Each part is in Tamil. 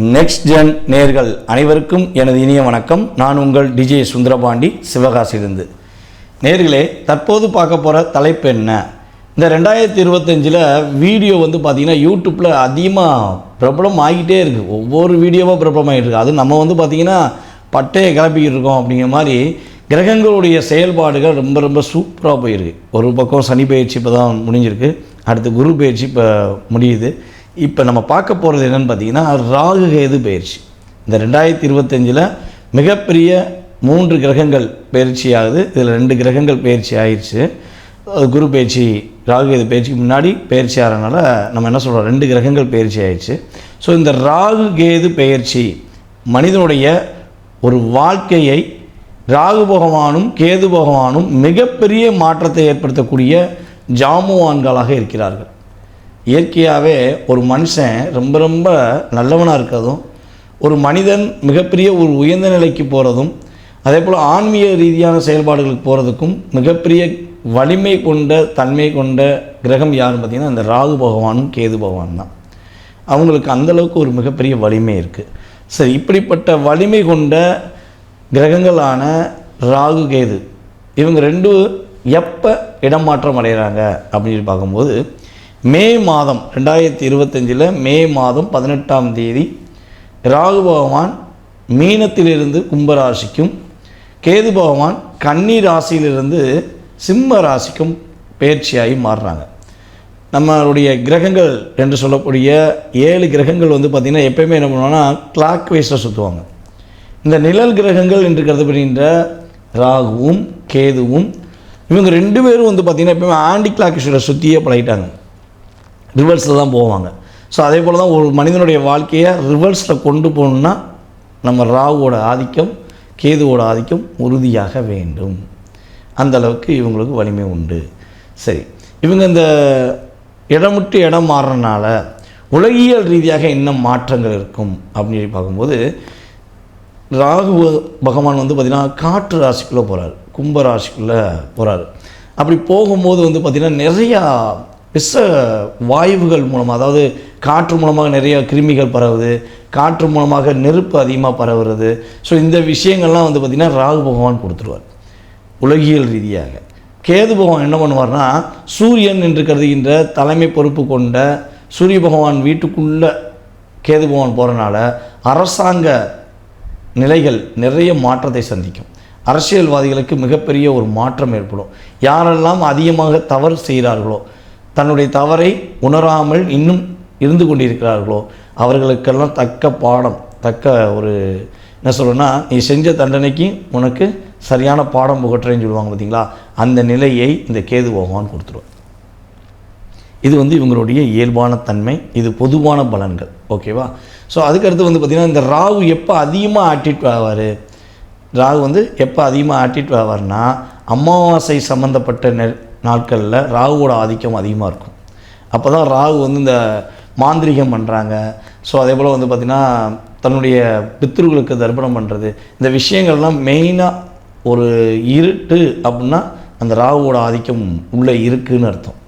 நெக்ஸ்ட் ஜென் நேர்கள் அனைவருக்கும் எனது இனிய வணக்கம். நான் உங்கள் டிஜே சுந்தரபாண்டி சிவகாசிலிருந்து நேர்களே தற்போது பார்க்க போகிற தலைப்பு என்ன? இந்த ரெண்டாயிரத்தி இருபத்தஞ்சில் வீடியோ வந்து பார்த்திங்கன்னா யூடியூப்பில் அதிகமாக பிரபலம் ஆகிட்டே இருக்குது ஒவ்வொரு வீடியோவாக பிரபலமாகிட்டு இருக்குது அது நம்ம வந்து பார்த்திங்கன்னா பட்டையை கிளப்பிக்கிட்டு இருக்கோம் அப்படிங்கிற மாதிரி கிரகங்களுடைய செயல்பாடுகள் ரொம்ப ரொம்ப சூப்பராக போயிருக்கு. ஒரு பக்கம் சனி பயிற்சி இப்போ தான் முடிஞ்சிருக்கு. அடுத்து குரு பயிற்சி இப்போ முடியுது. இப்போ நம்ம பார்க்க போகிறது என்னென்னு பார்த்தீங்கன்னா ராகு கேது பயிற்சி. இந்த ரெண்டாயிரத்தி இருபத்தஞ்சில் மிகப்பெரிய மூன்று கிரகங்கள் பயிற்சி ஆகுது. இதில் ரெண்டு கிரகங்கள் பயிற்சி ஆயிடுச்சு. குரு பயிற்சி ராகு கேது பயிற்சிக்கு முன்னாடி பயிற்சி ஆகிறனால நம்ம என்ன சொல்கிறோம் ரெண்டு கிரகங்கள் பயிற்சி ஆயிடுச்சு. ஸோ இந்த ராகு கேது பயிற்சி மனிதனுடைய ஒரு வாழ்க்கையை ராகு பகவானும் கேது பகவானும் மிகப்பெரிய மாற்றத்தை ஏற்படுத்தக்கூடிய ஜாமுவான்களாக இருக்கிறார்கள். இயற்கையாகவே ஒரு மனுஷன் ரொம்ப ரொம்ப நல்லவனாக இருக்கிறதும் ஒரு மனிதன் மிகப்பெரிய ஒரு உயர்ந்த நிலைக்கு போகிறதும் அதே போல் ஆன்மீக ரீதியான செயல்பாடுகளுக்கு போகிறதுக்கும் மிகப்பெரிய வலிமை கொண்ட தன்மை கொண்ட கிரகம் யாருன்னு பார்த்திங்கன்னா இந்த ராகு பகவானும் கேது பகவான் தான். அவங்களுக்கு அந்தளவுக்கு ஒரு மிகப்பெரிய வலிமை இருக்குது சரி இப்படிப்பட்ட வலிமை கொண்ட கிரகங்களான ராகு கேது இவங்க ரெண்டு எப்போ இடமாற்றம் அடைகிறாங்க அப்படின்னு பார்க்கும்போது மே மாதம் ரெண்டாயிரத்தி இருபத்தஞ்சில் மே மாதம் பதினெட்டாம் தேதி ராகு பகவான் மீனத்திலிருந்து கும்பராசிக்கும் கேது பகவான் கன்னி ராசியிலிருந்து சிம்ம ராசிக்கும் பயிற்சியாகி மாறுறாங்க. நம்மளுடைய கிரகங்கள் என்று சொல்லக்கூடிய ஏழு கிரகங்கள் வந்து பார்த்திங்கன்னா எப்பயுமே என்ன பண்ணுவோம்னா கிளாக் வைஸில் சுற்றுவாங்க இந்த நிழல் கிரகங்கள் என்று கருதப்படுகின்ற ராகுவும் கேதுவும் இவங்க ரெண்டு பேரும் வந்து பார்த்திங்கன்னா எப்பயுமே ஆன்டி கிளாக் சுற்றியே பழகிட்டாங்க. ரிவர்ஸில் தான் போவாங்க. ஸோ அதே போல் தான் ஒரு மனிதனுடைய வாழ்க்கையை ரிவர்ஸில் கொண்டு போகணுன்னா நம்ம ராகுவோட ஆதிக்கம் கேதுவோட ஆதிக்கம் உறுதியாக வேண்டும். அந்தளவுக்கு இவங்களுக்கு வலிமை உண்டு. சரி இவங்க இந்த இடம் விட்டு இடம் மாறுறனால உலகியல் ரீதியாக என்ன மாற்றங்கள் இருக்கும் அப்படின்னு சொல்லி பார்க்கும்போது ராகு பகவான் வந்து பார்த்திங்கன்னா காற்று ராசிக்குள்ளே போகிறார் கும்ப ராசிக்குள்ளே போகிறார் அப்படி போகும்போது வந்து பார்த்திங்கன்னா நிறையா விஷ வாயுகள் மூலமாக அதாவது காற்று மூலமாக நிறைய கிருமிகள் பரவுது காற்று மூலமாக நெருப்பு அதிகமாக பரவுறது. ஸோ இந்த விஷயங்கள்லாம் வந்து பார்த்திங்கன்னா ராகு பகவான் கொடுத்துருவார். உலகியல் ரீதியாக. கேது பகவான் என்ன பண்ணுவார்னா சூரியன் என்று கருதுகின்ற தலைமை பொறுப்பு கொண்ட சூரிய பகவான் வீட்டுக்குள்ளே கேது பகவான் போகிறனால அரசாங்க நிலைகள் நிறைய மாற்றத்தை சந்திக்கும். அரசியல்வாதிகளுக்கு மிகப்பெரிய ஒரு மாற்றம் ஏற்படும். யாரெல்லாம் அதிகமாக தவறு செய்கிறார்களோ தன்னுடைய தவறை உணராமல் இன்னும் இருந்து கொண்டிருக்கிறார்களோ அவர்களுக்கெல்லாம் தக்க பாடம் தக்க ஒரு என்ன சொல்கிறேன்னா நீ செஞ்ச தண்டனைக்கு உனக்கு சரியான பாடம் புகட்டுறேன்னு சொல்லுவாங்க பார்த்தீங்களா அந்த நிலையை இந்த கேது பகவான் கொடுத்துருவார். இது வந்து இவங்களுடைய இயல்பான தன்மை இது பொதுவான பலன்கள் ஓகேவா? ஸோ அதுக்கடுத்து வந்து பார்த்திங்கன்னா இந்த ராகு எப்போ அதிகமாக ஆட்டிட் ஆவார்? ராகு வந்து எப்போ அதிகமாக ஆட்டிட் ஆவார்னா அமாவாசை சம்மந்தப்பட்ட நெ நாட்களில் ராகுவோட ஆதிக்கம் அதிகமாக இருக்கும். அப்போ தான் ராகு வந்து இந்த மாந்திரிகம் பண்ணுறாங்க ஸோ அதே போல் வந்து பார்த்திங்கன்னா தன்னுடைய பித்ருகளுக்கு தர்ப்பணம் பண்ணுறது இந்த விஷயங்கள்லாம் மெயினாக ஒரு இருட்டு அப்படின்னா அந்த ராகுவோட ஆதிக்கம் உள்ளே இருக்குன்னு அர்த்தம்.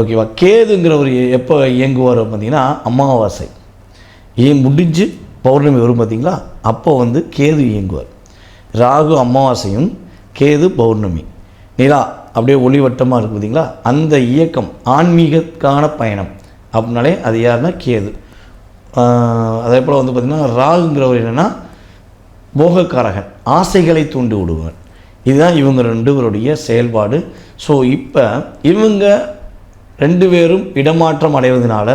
ஓகேவா? கேதுங்கிற ஒரு எப்போ இயங்குவார் பார்த்திங்கன்னா அமாவாசை. ஏன் முடிஞ்சு பௌர்ணமி வரும் பார்த்தீங்களா அப்போ வந்து கேது இயங்குவார். ராகு அமாவாசையும் கேது பௌர்ணமி. நிலா அப்படியே ஒளிவட்டமாக இருக்குது பார்த்தீங்களா அந்த இயக்கம் ஆன்மீகக்கான பயணம். அப்படின்னாலே அது யாருன்னா கேது. அதே போல் வந்து பார்த்திங்கன்னா ராகுங்கிறவர் என்னென்னா போகக்காரகன் ஆசைகளை தூண்டி விடுவன் இதுதான் இவங்க ரெண்டு பேருடைய செயல்பாடு. ஸோ இப்போ இவங்க ரெண்டு பேரும் இடமாற்றம் அடைவதனால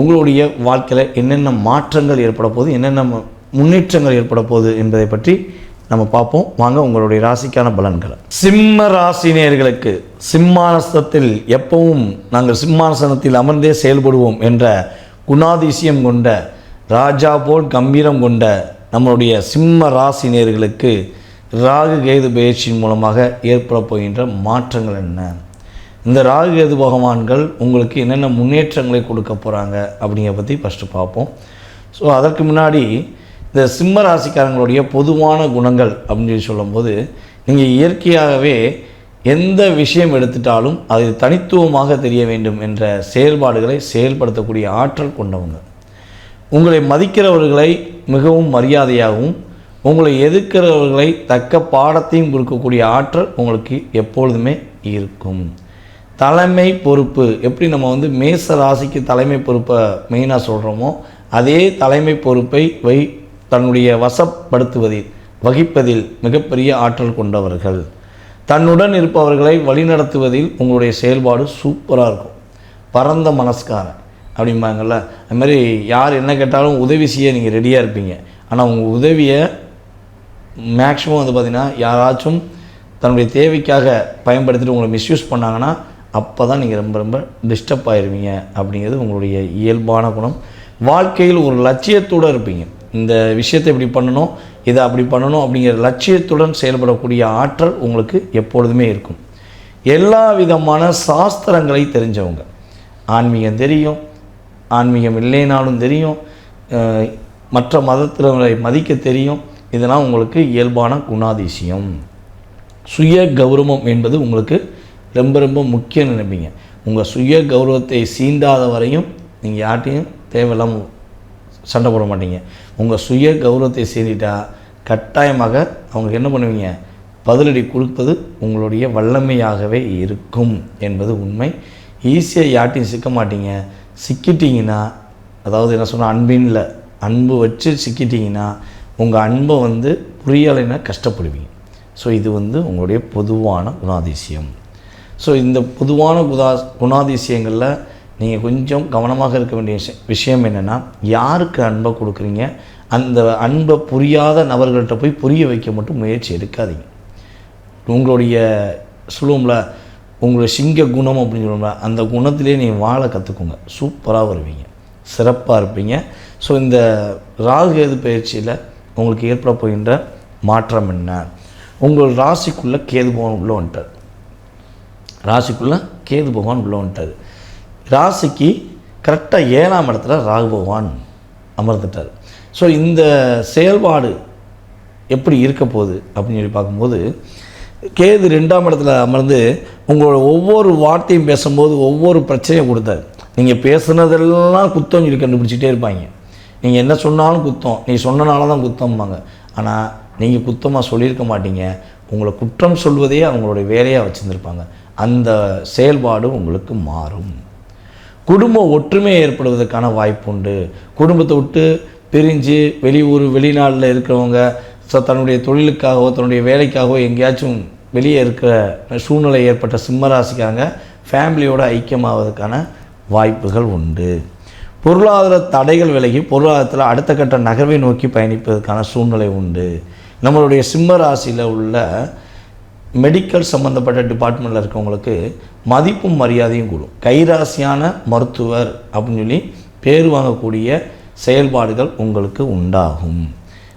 உங்களுடைய வாழ்க்கையில் என்னென்ன மாற்றங்கள் ஏற்பட போகுது என்னென்ன முன்னேற்றங்கள் ஏற்பட போகுது என்பதை பற்றி நம்ம பார்ப்போம். வாங்க உங்களுடைய ராசிக்கான பலன்களை. சிம்ம ராசினியர்களுக்கு சிம்மாசனத்தில் எப்பவும் நாங்கள் சிம்மாசனத்தில் அமர்ந்தே செயல்படுவோம் என்ற குணாதிசயம் கொண்ட ராஜா போல் கம்பீரம் கொண்ட நம்மளுடைய சிம்ம ராசினியர்களுக்கு ராகு கேது பயிற்சியின் மூலமாக ஏற்பட போகின்ற மாற்றங்கள் என்ன? இந்த ராகு கேது பகவான்கள் உங்களுக்கு என்னென்ன முன்னேற்றங்களை கொடுக்க போகிறாங்க அப்படிங்கிற பற்றி ஃபஸ்ட்டு பார்ப்போம். ஸோ அதற்கு முன்னாடி இந்த சிம்ம ராசிக்காரங்களுடைய பொதுவான குணங்கள் அப்படின்னு சொல்லி சொல்லும்போது நீங்கள் இயற்கையாகவே எந்த விஷயம் எடுத்துட்டாலும் அது தனித்துவமாக தெரிய வேண்டும் என்ற செயல்பாடுகளை செயல்படுத்தக்கூடிய ஆற்றல் கொண்டவங்க. உங்களை மதிக்கிறவர்களை மிகவும் மரியாதையாகவும் உங்களை எதிர்க்கிறவர்களை தக்க பாடத்தையும் கொடுக்கக்கூடிய ஆற்றல் உங்களுக்கு எப்பொழுதுமே இருக்கும். தலைமை பொறுப்பு எப்படி நம்ம வந்து மேச ராசிக்கு தலைமை பொறுப்பை மெயினாக சொல்கிறோமோ அதே தலைமை பொறுப்பை வை தன்னுடைய வசப்படுத்துவதில் வகிப்பதில் மிகப்பெரிய ஆற்றல் கொண்டவர்கள். தன்னுடன் இருப்பவர்களை வழிநடத்துவதில் உங்களுடைய செயல்பாடு சூப்பராக இருக்கும். பரந்த மனஸ்காரன். அப்படிம்பாங்கள்ல அதுமாதிரி யார் என்ன கேட்டாலும் உதவி செய்ய நீங்கள் ரெடியாக இருப்பீங்க. ஆனால் உங்கள் உதவியை மேக்ஸிமம் வந்து பார்த்திங்கன்னா யாராச்சும் தன்னுடைய தேவைக்காக பயன்படுத்திட்டு உங்களை மிஸ்யூஸ் பண்ணாங்கன்னா அப்போ தான் நீங்கள் ரொம்ப ரொம்ப டிஸ்டர்ப் ஆயிடுவீங்க அப்படிங்கிறது உங்களுடைய இயல்பான குணம். வாழ்க்கையில் ஒரு லட்சியத்தோடு இருப்பீங்க. இந்த விஷயத்தை இப்படி பண்ணணும் இதை அப்படி பண்ணணும் அப்படிங்கிற லட்சியத்துடன் செயல்படக்கூடிய ஆற்றல் உங்களுக்கு எப்பொழுதுமே இருக்கும். எல்லா விதமான சாஸ்திரங்களை தெரிஞ்சவங்க. ஆன்மீகம் தெரியும் ஆன்மீகம் இல்லைனாலும் தெரியும் மற்ற மதத்தினரை மதிக்க தெரியும். இதெல்லாம் உங்களுக்கு இயல்பான குணாதிசயம். சுய கௌரவம் என்பது உங்களுக்கு ரொம்ப ரொம்ப முக்கியம் நினைப்பீங்க. உங்கள் சுய கௌரவத்தை சீண்டாத வரையும் நீங்கள் யார்ட்டையும் தேவையில்லாமல் சண்டை போட மாட்டீங்க. உங்கள் சுய கௌரவத்தை சீண்டிட்டா கட்டாயமாக அவங்க என்ன பண்ணுவீங்க? பதிலடி கொடுப்பது உங்களுடைய வல்லமையாகவே இருக்கும் என்பது உண்மை. ஈஸியாக யார்ட்டையும் சிக்க மாட்டீங்க. சிக்கிட்டீங்கன்னா அதாவது என்ன சொன்னால் அன்பின்ல அன்பு வச்சு சிக்கிட்டீங்கன்னா உங்கள் அன்பை வந்து புரியலைன்னா கஷ்டப்படுவீங்க. ஸோ இது வந்து உங்களுடைய பொதுவான குணாதிசயம். ஸோ இந்த பொதுவான குதா குணாதிசயங்களில் நீங்கள் கொஞ்சம் கவனமாக இருக்க வேண்டிய விஷயம் விஷயம் என்னென்னா யாருக்கு அன்பை கொடுக்குறீங்க? அந்த அன்பை புரியாத நபர்கள்ட்ட போய் புரிய வைக்க மட்டும் முயற்சி எடுக்காதீங்க. உங்களுடைய சொல்லுவோம்ல உங்களுடைய சிங்க குணம் அப்படின்னு சொல்லுவோம்ல அந்த குணத்திலே நீங்கள் வாழ கற்றுக்குங்க சூப்பராக வருவீங்க. சிறப்பாக இருப்பீங்க. ஸோ இந்த ராகு கேது பயிற்சியில் உங்களுக்கு ஏற்பட போகின்ற மாற்றம் என்ன? உங்கள் ராசிக்குள்ளே கேது பகவான் உள்ளே வந்துட்டார். ராசிக்குள்ளே கேது பகவான் உள்ளே வந்துட்டார். ராசிக்கு கரெக்டாக ஏழாம் இடத்துல ராகு பகவான் அமர்ந்துட்டார். ஸோ இந்த செயல்பாடு எப்படி இருக்க போகுது அப்படின்னு சொல்லி பார்க்கும்போது கேது ரெண்டாம் இடத்துல அமர்ந்து உங்களோட ஒவ்வொரு வார்த்தையும் பேசும்போது ஒவ்வொரு பிரச்சனையும் கொடுத்தாரு. நீங்கள் பேசுனதெல்லாம் குத்தம் சொல்லி கண்டுபிடிச்சிட்டே இருப்பாங்க. நீங்கள் என்ன சொன்னாலும் குத்தம். நீ சொன்னனால தான் குத்தம்பாங்க. ஆனால் நீங்கள் குத்தமாக சொல்லியிருக்க மாட்டீங்க. உங்களை குற்றம் சொல்வதே அவங்களுடைய வேலையாக வச்சுருந்துருப்பாங்க. அந்த செயல்பாடு உங்களுக்கு மாறும். குடும்ப ஒற்றுமை ஏற்படுவதற்கான வாய்ப்பு உண்டு குடும்பத்தை விட்டு பிரிஞ்சு வெளியூர் வெளிநாட்டில் இருக்கிறவங்க ஸோ தன்னுடைய தொழிலுக்காகவோ தன்னுடைய வேலைக்காகவோ எங்கேயாச்சும் வெளியே இருக்கிற சூழ்நிலை ஏற்பட்ட சிம்மராசிக்காரங்க ஃபேமிலியோட ஐக்கியமாவதற்கான வாய்ப்புகள் உண்டு. பொருளாதார தடைகள் விலகி பொருளாதாரத்தில் அடுத்த கட்ட நகர்வை நோக்கி பயணிப்பதற்கான சூழ்நிலை உண்டு. நம்மளுடைய சிம்ம ராசியில் உள்ள மெடிக்கல் சம்மந்தப்பட்ட டிபார்ட்மெண்ட்டில் இருக்கவங்களுக்கு மதிப்பும் மரியாதையும் கூடும். கைராசியான மருத்துவர் அப்படின்னு சொல்லி பேர் வாங்கக்கூடிய செயல்பாடுகள் உங்களுக்கு உண்டாகும்.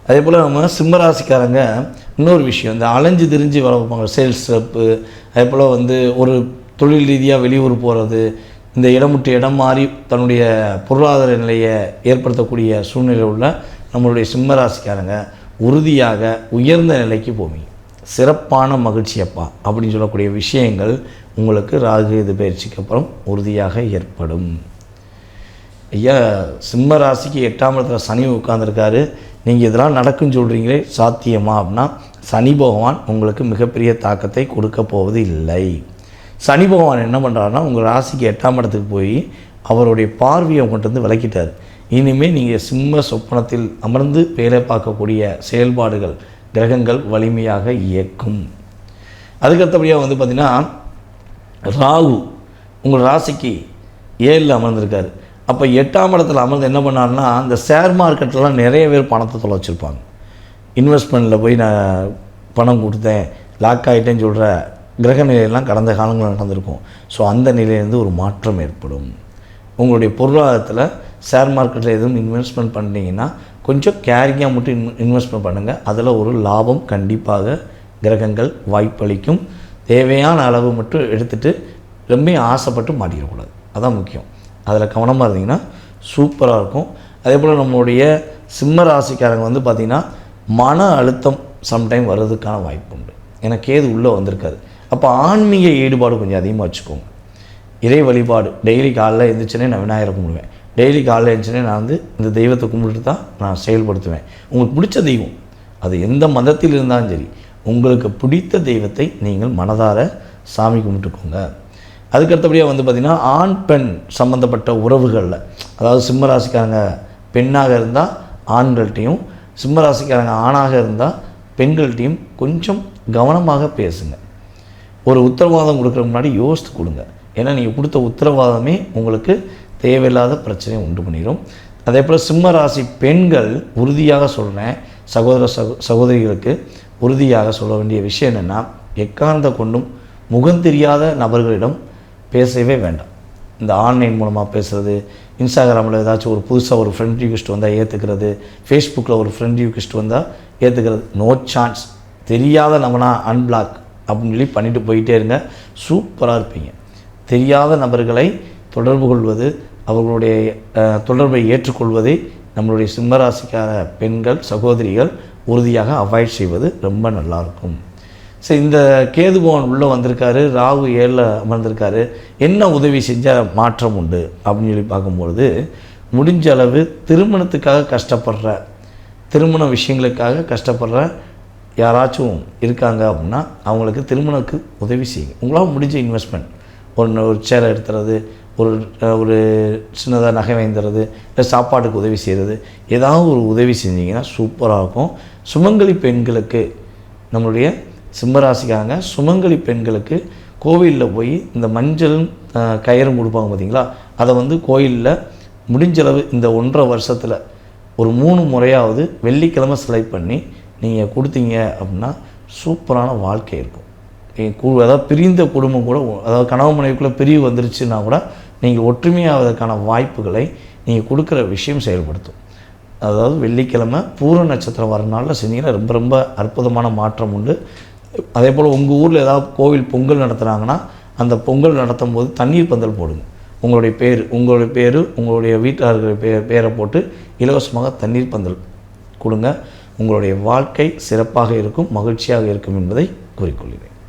அதே போல் நம்ம சிம்மராசிக்காரங்க இன்னொரு விஷயம் இந்த அலைஞ்சு திரிஞ்சு வளர்ப்பாங்க சேல்ஸ் ரப்பு அதே போல் வந்து ஒரு தொழில் ரீதியாக வெளியூர் போகிறது இந்த இடம் விட்டு இடம் மாறி தன்னுடைய பொருளாதார நிலையை ஏற்படுத்தக்கூடிய சூழ்நிலை உள்ள நம்மளுடைய சிம்மராசிக்காரங்க உறுதியாக உயர்ந்த நிலைக்கு போவீங்க. சிறப்பான மகிழ்ச்சியப்பா அப்படின்னு சொல்லக்கூடிய விஷயங்கள் உங்களுக்கு ராகு இது பயிற்சிக்கு அப்புறம் உறுதியாக ஏற்படும். ஐயா சிம்ம ராசிக்கு எட்டாம் இடத்துல சனி உட்காந்துருக்காரு நீங்கள் இதெல்லாம் நடக்குன்னு சொல்கிறீங்களே சாத்தியமா அப்படின்னா சனி பகவான் உங்களுக்கு மிகப்பெரிய தாக்கத்தை கொடுக்க போவது இல்லை. சனி பகவான் என்ன பண்ணுறாருன்னா உங்கள் ராசிக்கு எட்டாம் இடத்துக்கு போய் அவருடைய பார்வையை உங்கள்கிட்ட இருந்து விளக்கிட்டார். இனிமேல் நீங்கள் சிம்ம சொப்பனத்தில் அமர்ந்து வேலை பார்க்கக்கூடிய செயல்பாடுகள் கிரகங்கள் வலிமையாக இயக்கும். அதுக்கடுத்தபடியாக வந்து பார்த்திங்கன்னா ராகு உங்கள் ராசிக்கு ஏழில் அமர்ந்திருக்காரு. அப்போ எட்டாம் இடத்துல அமர்ந்து என்ன பண்ணாருன்னா அந்த ஷேர் மார்க்கெட்லாம் நிறைய பேர் பணத்தை தொலைச்சிருப்பாங்க இன்வெஸ்ட்மெண்ட்டில் போய் நான் பணம் கொடுத்தேன் லாக் ஆகிட்டேன்னு சொல்கிற கிரக நிலையெல்லாம் கடந்த காலங்களில் நடந்திருக்கும். ஸோ அந்த நிலையிலேருந்து ஒரு மாற்றம் ஏற்படும். உங்களுடைய பொருளாதாரத்தில் ஷேர் மார்க்கெட்டில் எதுவும் இன்வெஸ்ட்மெண்ட் பண்ணிட்டீங்கன்னா கொஞ்சம் கேரிங்காக மட்டும் இன் இன்வெஸ்ட்மெண்ட் பண்ணுங்கள் அதில் ஒரு லாபம் கண்டிப்பாக கிரகங்கள் வாய்ப்பளிக்கும். தேவையான அளவு மட்டும் எடுத்துகிட்டு ரொம்ப ஆசைப்பட்டு மாட்டிடக்கூடாது. அதான் முக்கியம். அதில் கவனமாக இருந்தீங்கன்னா சூப்பராக இருக்கும். அதே போல் நம்மளுடைய சிம்ம ராசிக்காரங்க வந்து பார்த்திங்கன்னா மன அழுத்தம் சம்டைம் வர்றதுக்கான வாய்ப்பு உண்டு. ஏன்னா கேது உள்ளே வந்திருக்காரு. அப்போ ஆன்மீக ஈடுபாடு கொஞ்சம் அதிகமாக வச்சுக்கோங்க. இறை வழிபாடு. டெய்லி காலைல எழுந்திரிச்சனே நான் விநாயகர் கும்பிடுவேன். டெய்லி காலையில் எழுந்துச்சுனே நான் வந்து இந்த தெய்வத்தை கும்பிட்டுட்டு தான் நான் செயல்படுத்துவேன். உங்களுக்கு பிடிச்ச தெய்வம் அது எந்த மதத்தில் இருந்தாலும் சரி உங்களுக்கு பிடித்த தெய்வத்தை நீங்கள் மனதார சாமி கும்பிட்டுக்கோங்க. அதுக்கடுத்தபடியாக வந்து பார்த்திங்கன்னா ஆண் பெண் சம்மந்தப்பட்ட உறவுகளில் அதாவது சிம்ம ராசிக்காரங்க பெண்ணாக இருந்தால் ஆண்கள்கிட்டையும் சிம்ம ராசிக்காரங்க ஆணாக இருந்தால் பெண்கள்கிட்டையும் கொஞ்சம் கவனமாக பேசுங்க. ஒரு உத்தரவாதம் கொடுக்குற முன்னாடி யோசித்து கொடுங்க. ஏன்னா நீங்கள் கொடுத்த உத்தரவாதமே உங்களுக்கு தேவையில்லாத பிரச்சனையை உண்டு பண்ணிடும் அதே போல் சிம்ம ராசி பெண்கள் உறுதியாக சொல்கிறேன் சகோதர சகோ சகோதரிகளுக்கு உறுதியாக சொல்ல வேண்டிய விஷயம் என்னென்னா எக்காரணத்தை கொண்டும் முகம் தெரியாத நபர்களிடம் பேசவே வேண்டாம். இந்த ஆன்லைன் மூலமாக பேசுகிறது இன்ஸ்டாகிராமில் ஏதாச்சும் ஒரு புதுசாக ஒரு ஃப்ரெண்ட் ரிக்வெஸ்ட் வந்தால் ஏற்றுக்கிறது ஃபேஸ்புக்கில் ஒரு ஃப்ரெண்ட் ரிக்வெஸ்ட் வந்தால் ஏற்றுக்கிறது நோ சான்ஸ் தெரியாத நபனா அன்பிளாக் அப்படின்னு சொல்லி பண்ணிட்டு போயிட்டே இருங்க. சூப்பராக இருப்பீங்க. தெரியாத நபர்களை தொடர்பு கொள்வது அவர்களுடைய தொடர்பை ஏற்றுக்கொள்வதை நம்மளுடைய சிம்மராசிக்கார பெண்கள் சகோதரிகள் உறுதியாக அவாய்ட் செய்வது ரொம்ப நல்லாயிருக்கும். சரி இந்த கேதுபவன் உள்ளே வந்திருக்காரு ராகு ஏழில் அமர்ந்திருக்காரு. என்ன உதவி செஞ்சால் மாற்றம் உண்டு? அப்படின்னு சொல்லி பார்க்கும்பொழுது முடிஞ்ச அளவு திருமணத்துக்காக கஷ்டப்படுற திருமண விஷயங்களுக்காக கஷ்டப்படுற யாராச்சும் இருக்காங்க அப்படின்னா அவங்களுக்கு திருமணத்துக்கு உதவி செய்யுங்க. உங்களால் முடிஞ்ச இன்வெஸ்ட்மெண்ட் ஒன்று ஒரு சேலை எடுத்துறது ஒரு ஒரு சின்னதாக நகை வாங்கித்தரது இல்லை சாப்பாட்டுக்கு உதவி செய்கிறது ஏதாவது ஒரு உதவி செஞ்சீங்கன்னா சூப்பராக இருக்கும். சுமங்கலி பெண்களுக்கு நம்மளுடைய சிம்மராசிக்காரங்க சுமங்கலி பெண்களுக்கு கோவிலில் போய் இந்த மஞ்சள் கயிறும் கொடுப்பாங்க பார்த்தீங்களா அதை வந்து கோயிலில் முடிஞ்சளவு இந்த ஒன்றரை வருஷத்தில் ஒரு மூணு முறையாவது வெள்ளிக்கிழமை செலக்ட் பண்ணி நீங்கள் கொடுத்தீங்க அப்படின்னா சூப்பரான வாழ்க்கை இருக்கும். அதாவது பிரிந்த குடும்பம் கூட அதாவது கணவன் மனைவிக்குள்ளே பிரிவு வந்துருச்சுன்னா கூட நீங்கள் ஒற்றுமையாவதற்கான வாய்ப்புகளை நீங்கள் கொடுக்குற விஷயம் செயல்படுத்தும். அதாவது வெள்ளிக்கிழமை பூர நட்சத்திரம் வர நாளில் செஞ்சீங்கன்னா ரொம்ப ரொம்ப அற்புதமான மாற்றம் உண்டு. அதே போல் உங்கள் ஊரில் ஏதாவது கோவில் பொங்கல் நடத்துகிறாங்கன்னா அந்த பொங்கல் நடத்தும் போது தண்ணீர் பந்தல் போடுங்க. உங்களுடைய பேர் உங்களுடைய பேர் உங்களுடைய வீட்டார்கள் பேர் பேரை போட்டு இலவசமாக தண்ணீர் பந்தல் கொடுங்க. உங்களுடைய வாழ்க்கை சிறப்பாக இருக்கும் மகிழ்ச்சியாக இருக்கும் என்பதை கூறிக்கொள்கிறேன்.